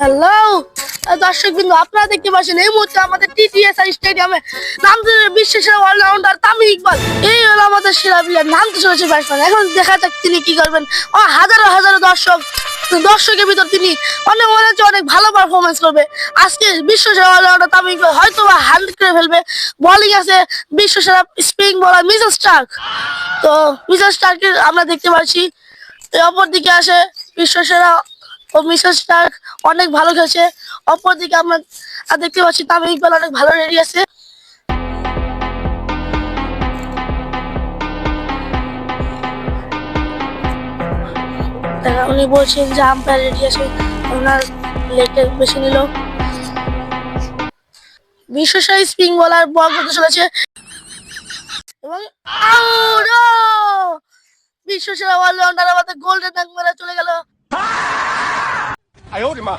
Hello দর্শক বিন্দু আপনারা দেখতে পাচ্ছেন এই মুহূর্তে আমাদের টিটিএস স্টেডিয়ামে নামতে বিশ্বের সেরা অলরাউন্ডার তামিম ইকবাল। এই হলো আমাদের সেরা প্লেয়ার নামতে চলেছে ব্যাটসম্যান এখন দেখা যাক তিনি কি করবেন। ও হাজারো হাজারো দর্শক, দর্শকের ভিতর তিনি অনেক মনে হচ্ছে অনেক ভালো পারফরমেন্স করবে। আজকে বিশ্ব সেরা অলরাউন্ডার তামিম ইকবাল হয়তো বা হান্ড্রেড করে ফেলবে। বোলিং আছে বিশ্ব সেরা স্পিন বলার মিসেল স্টার্ক। তো মিসেল স্টার্কের আমরা দেখতে পাচ্ছি, এই অপরদিকে আসে বিশ্ব সেরা ও মিসেস স্টার্ক অনেক ভালো খেলছে। অপরদিকে আমরা দেখতে পাচ্ছি তামিম ইকবাল অনেক ভালো রেডি আছে। উনি বলছেন যে আম্পায়ার রেডি আছে, ওনার লেগটা বেছে নিল। বিশ্বসায়ী স্পিং বলার বল করতে চলেছে। এবং! বিশ্বসেরা আমাদের গোল্ডেন 哎呦我的妈！